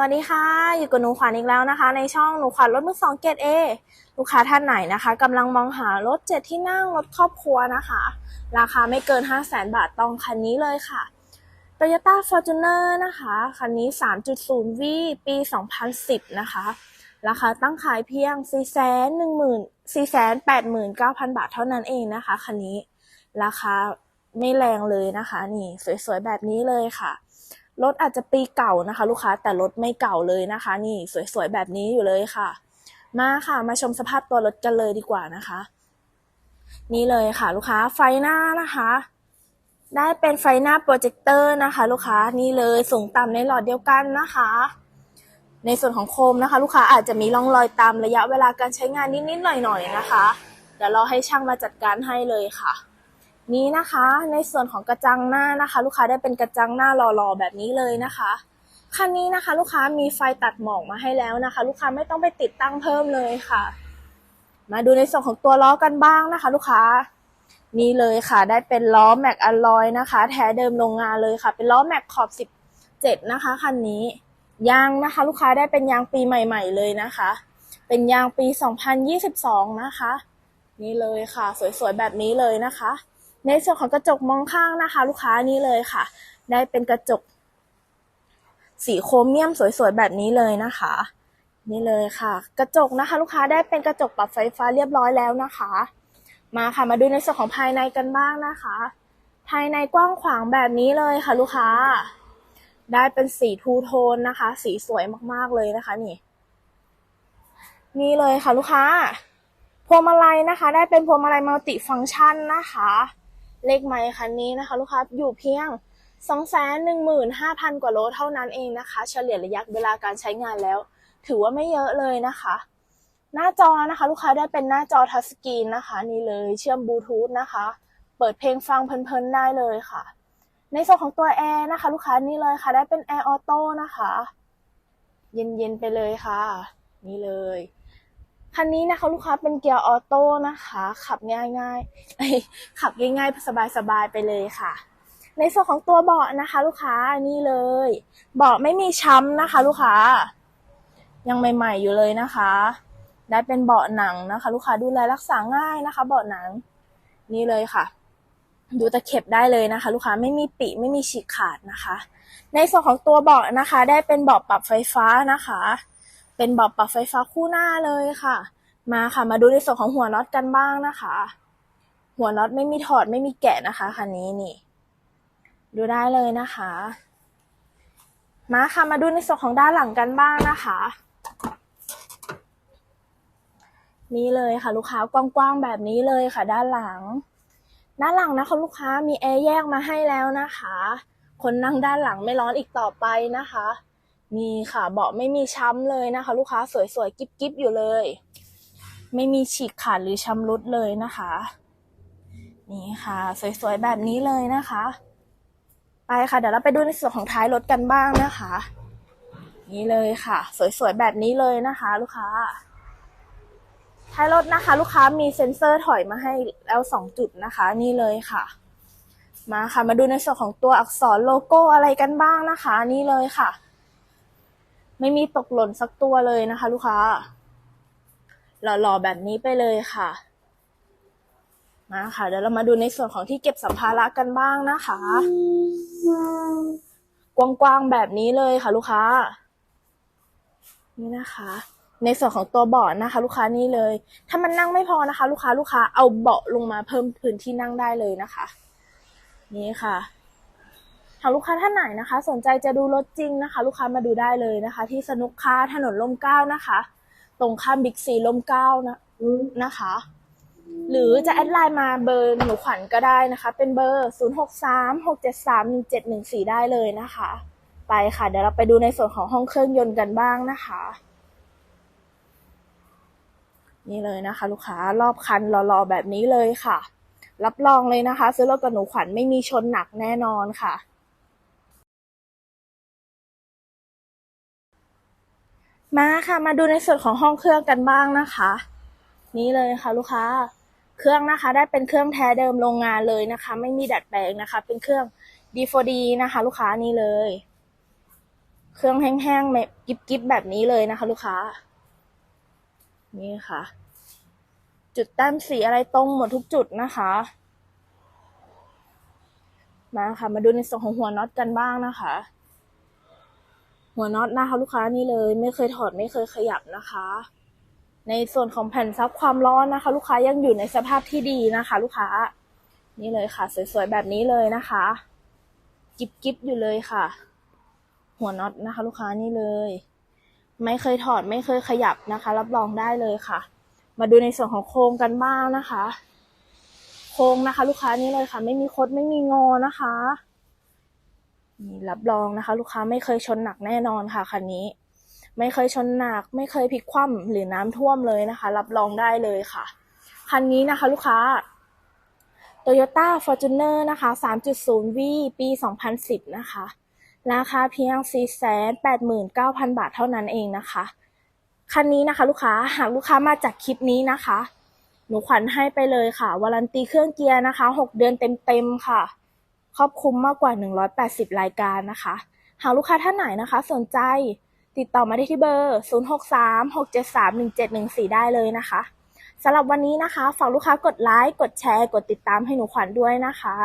วัสดีค่ะ อยู่กับหนูขวัญอีกแล้วนะคะ ในช่องหนูขวัญรถมือสองเกรดเอลูกค้าท่านไหนนะคะกำลังมองหารถเจ็ดที่นั่งรถครอบครัวนะคะ ราคาไม่เกิน 5 0 0แสนบาทต้องคันนี้เลยค่ะ Toyota Fortuner นะคะ คันนี้ 3.0V ปี 2010 นะคะ ราคาตั้งขายเพียง 4 1 0 0 0 489,000 บาทเท่านั้นเองนะคะ คันนี้ ราคาไม่แรงเลยนะคะ นี่สวยๆแบบนี้เลยค่ะ รถอาจจะปีเก่านะคะ ลูกค้าแต่รถไม่เก่าเลยนะคะ นี่สวยๆแบบนี้อยู่เลยค่ะ มาค่ะมาชมสภาพตัวรถกันเลยดีกว่านะคะ นี่เลยค่ะ ลูกค้าไฟหน้านะคะ ได้เป็นไฟหน้าโปรเจคเตอร์นะคะ ลูกค้านี่เลยสูงต่ำในหลอดเดียวกันนะคะ ในส่วนของโคมนะคะ ลูกค้าอาจจะมีร่องรอยตามระยะเวลาการใช้งานนิดๆหน่อยๆนะคะเดี๋ยวเราให้ช่างมาจัดการให้เลยค่ะ นี้นะคะ ในส่วนของกระจังหน้านะคะ ลูกค้าได้เป็นกระจังหน้าหล่อๆแบบนี้เลยนะคะคันนี้นะคะลูกค้ามีไฟตัดหมอกมาให้แล้วนะคะ ลูกค้าไม่ต้องไปติดตั้งเพิ่มเลยค่ะ มาดูในส่วนของตัวล้อกันบ้างนะคะ ลูกค้านี่เลยค่ะได้เป็นล้อแม็กอลลอยนะคะ แท้เดิมโรงงานเลยค่ะ เป็นล้อแม็กขอบ 17 นะคะคันนี้ยางนะคะ ลูกค้าได้เป็นยางปีใหม่ ๆ เลยนะคะ เป็นยางปี 2022 นะคะ นี่เลยค่ะ สวยๆแบบนี้เลยนะคะ ในส่วนของกระจกมองข้างนะคะ ลูกค้านี่เลยค่ะ ได้เป็นกระจก สีโครเมียมสวยๆแบบนี้เลยนะคะ นี่เลยค่ะ กระจกนะคะ ลูกค้าได้เป็นกระจกปรับไฟฟ้าเรียบร้อยแล้วนะคะ มาค่ะมาดูในส่วนของภายในกันบ้างนะคะ ภายในกว้างขวางแบบนี้เลยค่ะ ลูกค้า ได้เป็นสีทูโทนนะคะ สีสวยมากๆเลยนะคะนี่นี่เลยค่ะลูกค้าพวงมาลัยนะคะ ได้เป็นพวงมาลัยมัลติฟังก์ชันนะคะ เลขไมค์คันนี้นะคะ ลูกค้าอยู่เพียง 215,000 กว่าโลเท่านั้นเองนะคะ เฉลี่ยระยะเวลาการใช้งานแล้ว ถือว่าไม่เยอะเลยนะคะ หน้าจอนะคะ ลูกค้าได้เป็นหน้าจอทัชสกรีนนะคะ นี่เลยเชื่อมบลูทูธนะคะ เปิดเพลงฟังเพลินๆได้เลยค่ะ ในส่วนของตัวแอร์นะคะ ลูกค้านี่เลยค่ะ ได้เป็นแอร์ออโต้นะคะ เย็นๆไปเลยค่ะ นี่เลย คันนี้นะคะลูกค้าเป็นเกียร์ออโต้นะคะ ขับง่ายๆเอ้ยขับง่ายๆ สบายๆ ไปเลยค่ะ ในส่วนของตัวเบาะนะคะ ลูกค้านี่เลย เบาะไม่มีช้ำนะคะ ลูกค้า ยังใหม่ ๆ อยู่เลยนะคะ ได้เป็นเบาะหนังนะคะ ลูกค้าดูแลรักษาง่ายนะคะ เบาะหนัง นี่เลยค่ะ ดูตะเข็บได้เลยนะคะ ลูกค้าไม่มีปีไม่มีฉีกขาดนะคะ ในส่วนของตัวเบาะนะคะ ได้เป็นเบาะปรับไฟฟ้านะคะ เป็นบาะปรับไฟฟ้าคู่หน้าเลยค่ะ มาค่ะ มาดูในส่วนของหัวน็อตกันบ้างนะคะ หัวน็อตไม่มีถอดไม่มีแกะนะคะคันนี้นี่ ดูได้เลยนะคะ มาค่ะ มาดูในส่วนของด้านหลังกันบ้างนะคะ นี่เลยค่ะ ลูกค้ากว้างๆแบบนี้เลยค่ะ ด้านหลัง ด้านหลังนะคะลูกค้ามีแอร์แยกมาให้แล้วนะคะ คนนั่งด้านหลังไม่ร้อนอีกต่อไปนะคะ นี่ค่ะ เบาะไม่มีช้ำเลยนะคะ ลูกค้าสวยๆกิ๊บๆอยู่เลย ไม่มีฉีกขาดหรือชำรุดเลยนะคะ นี่ค่ะ สวยๆแบบนี้เลยนะคะ ไปค่ะ เดี๋ยวเราไปดูในส่วนของท้ายรถกันบ้างนะคะ นี่เลยค่ะ สวยๆแบบนี้เลยนะคะ ลูกค้าท้ายรถนะคะ ลูกค้ามีเซ็นเซอร์ถอยมาให้แล้วสองจุดนะคะ นี่เลยค่ะ มาค่ะมาดูในส่วนของตัวอักษรโลโก้อะไรกันบ้างนะคะ นี่เลยค่ะ ไม่มีตกหล่นสักตัวเลยนะคะ ลูกค้า หล่อๆแบบนี้ไปเลยค่ะ มาค่ะ เดี๋ยวเรามาดูในส่วนของที่เก็บสัมภาระกันบ้างนะคะ กว้างๆแบบนี้เลยค่ะ ลูกค้า นี่นะคะ ในส่วนของตัวเบาะนะคะ ลูกค้านี่เลย ถ้ามันนั่งไม่พอนะคะ ลูกค้าลูกค้าเอาเบาะลงมาเพิ่มพื้นที่นั่งได้เลยนะคะ นี่ค่ะ หากลูกค้าท่านไหนนะคะ สนใจจะดูรถจริงนะคะ ลูกค้ามาดูได้เลยนะคะ ที่สนุกค้าถนนลมเก้านะคะ ตรงข้ามบิ๊กซีลมเก้านะนะคะ หรือจะแอดไลน์มาเบอร์หนูขวัญก็ได้นะคะ เป็นเบอร์ 0 6 3 6 7 3 1 7 1 4 ได้เลยนะคะ ไปค่ะ เดี๋ยวเราไปดูในส่วนของห้องเครื่องยนต์กันบ้างนะคะ นี่เลยนะคะ ลูกค้ารอบคันหล่อๆแบบนี้เลยค่ะ รับรองเลยนะคะ ซื้อรถกับหนูขวัญไม่มีชนหนักแน่นอนค่ะ มาค่ะ มาดูในส่วนของห้องเครื่องกันบ้างนะคะ นี่เลยค่ะลูกค้า เครื่องนะคะ ได้เป็นเครื่องแท้เดิมโรงงานเลยนะคะ ไม่มีดัดแปลงนะคะ เป็นเครื่อง D4D นะคะ ลูกค้านี่เลย เครื่องแห้งๆแบบกิ๊บๆแบบนี้เลยนะคะ ลูกค้า นี่ค่ะ จุดแต้มสีอะไรตรงหมดทุกจุดนะคะ มาค่ะ มาดูในส่วนของหัวน็อตกันบ้างนะคะ หัวน็อตนะคะลูกค้านี่เลย ไม่เคยถอดไม่เคยขยับนะคะ ในส่วนของแผ่นซับความร้อนนะคะ ลูกค้ายังอยู่ในสภาพที่ดีนะคะ ลูกค้า นี่เลยค่ะ สวยๆแบบนี้เลยนะคะ กิ๊บอยู่เลยค่ะ หัวน็อตนะคะ ลูกค้านี่เลย ไม่เคยถอดไม่เคยขยับนะคะ รับรองได้เลยค่ะ มาดูในส่วนของโครงกันบ้างนะคะ โครงนะคะ ลูกค้านี่เลยค่ะ ไม่มีคดไม่มีงอนะคะ รับรองนะคะ ลูกค้าไม่เคยชนหนักแน่นอนค่ะคันนี้ ไม่เคยชนหนัก ไม่เคยพลิกคว่ำหรือน้ำท่วมเลยนะคะ รับรองได้เลยค่ะ คันนี้นะคะ ลูกค้า Toyota Fortuner นะคะ 3.0V ปี 2010 นะคะ ราคาเพียง 489,000 บาทเท่านั้นเองนะคะ คันนี้นะคะ ลูกค้า หากลูกค้ามาจากคลิปนี้นะคะ หนูขวัญให้ไปเลยค่ะ วารันตีเครื่องเกียร์นะคะ 6 เดือนเต็มๆค่ะ ครอบคลุมมากกว่า 180 รายการนะคะ หากลูกค้าท่านไหนนะคะ สนใจติดต่อมาได้ที่เบอร์ 0636731714 ได้เลยนะคะสำหรับวันนี้นะคะ ฝากลูกค้ากดไลค์ กดแชร์ กดติดตามให้หนูขวัญด้วยนะคะ